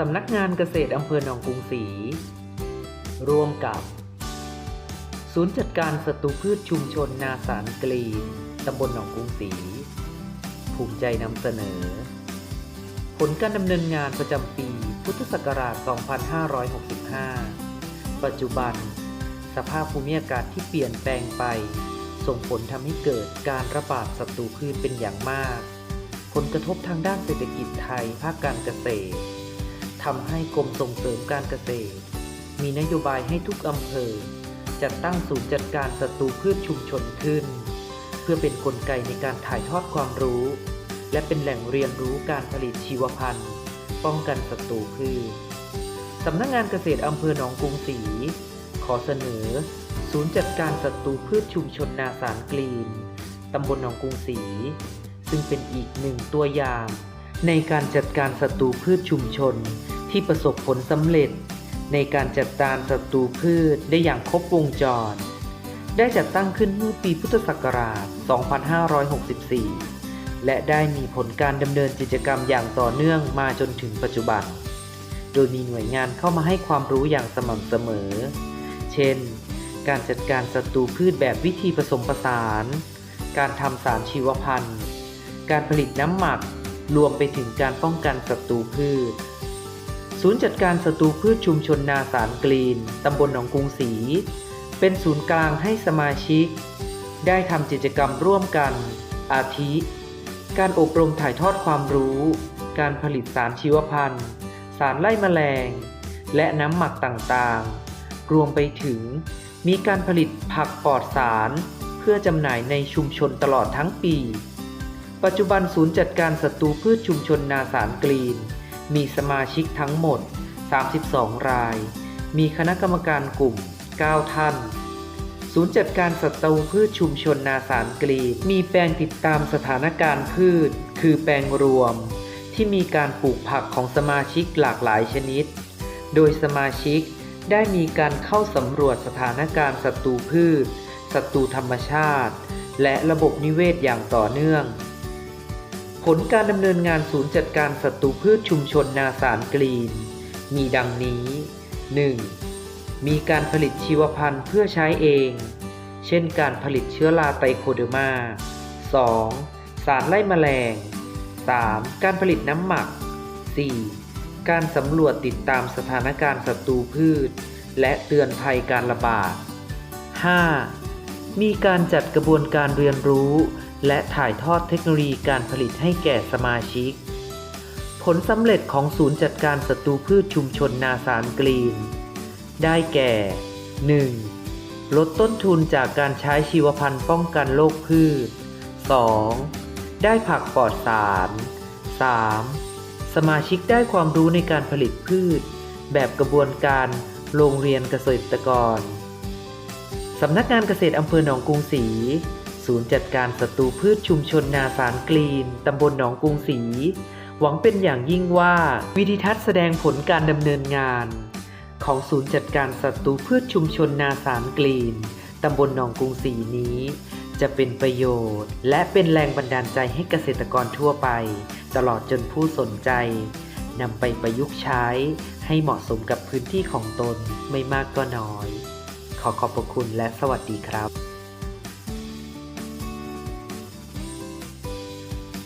สำนักงานเกษตรอำเภอหนองกรุงศรีร่วมกับ ศูนย์จัดการศัตรูพืชชุมชนนาสารกรีนตำบลหนองกรุงศรีภูมิใจนำเสนอ ผลการดำเนินงานประจำปี พุทธศักราช 2565 ปัจจุบัน สภาพภูมิอากาศที่เปลี่ยนแปลงไป ส่งผลทำให้เกิดการระบาดศัตรูพืชเป็นอย่างมาก ผลกระทบทางด้านเศรษฐกิจไทยภาคการเกษตร ทำให้กรมส่งเสริมการเกษตร มีนโยบายให้ทุกอำเภอ จัดตั้งศูนย์จัดการศัตรูพืชชุมชนขึ้น เพื่อเป็นนกลไกในการถ่ายทอดความรู้ และเป็นแหล่งเรียนรู้การผลิตชีวพันธุ์ ป้องกันศัตรูพืชสำนักงงานเกษตรอำเภอหนองกรุงศรีขอเสนอ ศูนย์จัดการศัตรูพืชชุมชนนาสารกรีนตำบลหนองกรุงศรีซึ่งเป็นอีกหนึ่งตัวอย่างในการจัดการศัตรูพืชชุมชน ที่ประสบผลสำเร็จ ในการจัดการศัตรูพืชได้อย่างครบวงจร ได้จัดตั้งขึ้นเมื่อปีพุทธศักราช 2564 และได้มีผลการดำเนินกิจกรรมอย่างต่อเนื่องมาจนถึงปัจจุบัน โดยมีหน่วยงานเข้ามาให้ความรู้อย่างสม่ำเสมอ เช่น การจัดการศัตรูพืชแบบวิธีผสมผสาน การทำสารชีวพันธุ์ การผลิตน้ำหมักรวมไปถึงการป้องกันศัตรูพืช ศูนย์จัดการศัตรูพืชชุมชนนาสารกรีน ตำบลหนองกรุงศรี เป็นศูนย์กลางให้สมาชิก ได้ทำกิจกรรมร่วมกัน อาทิ การอบรมถ่ายทอดความรู้ การผลิตสารชีวพันธุ์ สารไล่แมลง และน้ำหมักต่างๆ รวมไปถึง มีการผลิตผักปลอดสาร เพื่อจำหน่ายในชุมชนตลอดทั้งปี ปัจจุบันศูนย์จัดการศัตรูพืชชุมชนนาสารกรีน มีสมาชิกทั้งหมด 32 ราย มีคณะกรรมการกลุ่ม 9 ท่าน ศูนย์จัดการศัตรูพืชชุมชนนาสารกรีมีแปลงติดตามสถานการณ์พืช คือแปลงรวม ที่มีการปลูกผักของสมาชิกหลากหลายชนิด โดยสมาชิกได้มีการเข้าสำรวจสถานการณ์ศัตรูพืชศัตรูธรรมชาติ และระบบนิเวศอย่างต่อเนื่อง ผลการดำเนินงานศูนย์จัดการศัตรูพืชชุมชนนาสารกรีน มีดังนี้ 1. มีการผลิตชีวพันธุ์เพื่อใช้เอง เช่นการผลิตเชื้อราไตโคเดอร์มา 2. สารไล่แมลง 3. การผลิตน้ำหมัก 4. การสำรวจติดตามสถานการณ์ศัตรูพืช และเตือนภัยการระบาด 5. มีการจัดกระบวนการเรียนรู้ และถ่ายทอดเทคโนโลยีการผลิตให้แก่สมาชิก ผลสำเร็จของศูนย์จัดการศัตรูพืชชุมชนนาสารกรีน ได้แก่ 1. ลดต้นทุนจากการใช้ชีวพันธุ์ป้องกันโรคพืช 2. ได้ผักปลอดสาร 3. สมาชิกได้ความรู้ในการผลิตพืช แบบกระบวนการโรงเรียนเกษตรกร สำนักงานเกษตรอำเภอหนองกรุงศรี ศูนย์จัดการศัตรูพืชชุมชนนาสารกรีน ตำบลหนองกรุงศรี หวังเป็นอย่างยิ่งว่าวิธีทัศน์แสดงผลการดำเนินงาน ของศูนย์จัดการศัตรูพืชชุมชนนาสารกรีน ตำบลหนองกรุงศรีนี้ จะเป็นประโยชน์ และเป็นแรงบันดาลใจให้เกษตรกรทั่วไป ตลอดจนผู้สนใจนำไปประยุกต์ใช้ให้เหมาะสมกับพื้นที่ของตนไม่มากก็น้อย ขอขอบพระคุณและสวัสดีครับ